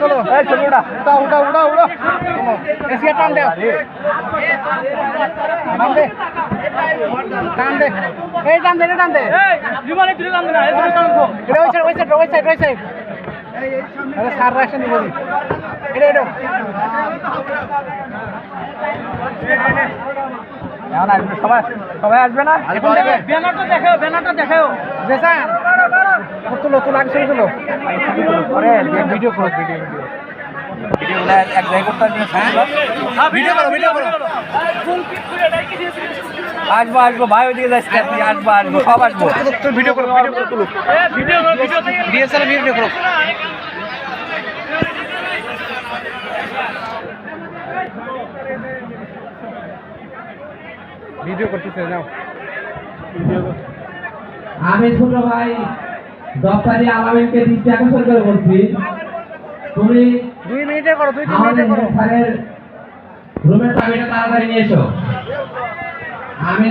চলো উঠা। উঠা উঠা উঠা এসে টান দে। টান দে। টান দে। এই টান দে এই টান দে। এটা ওই সাইড ওই সাইড ওই সাইড ওই সার রাখছেন বলি এটা এটা। এখন আসবে সবাই সবাই আসবে না? দেখে ব্যানারটা তুলো তুলো আগে তুলো পরে ভিডিও করো ভিডিও ভিডিও এক জায়গায় করতে হবে হ্যাঁ? ভিডিও করো ভিডিও করো। আসব আসব ভাই ওইদিকে যাচ্ছি আপনি আসব আসব সব আসব। ভিডিও করো ভিডিও করো তুলো। ভিডিও ভিডিও ডিএসএল ভিডিও করো ভিডিও করতেছে যাও। আমি ছোট ভাই দপ্তরি আলামিনকে দৃষ্টি আকর্ষণ করে বলছি। তুমি দুই মিনিটে করো দুই তিন মিনিটে করো। স্যারের রুমের চাবিটা তাড়াতাড়ি নিয়ে এসো। আমি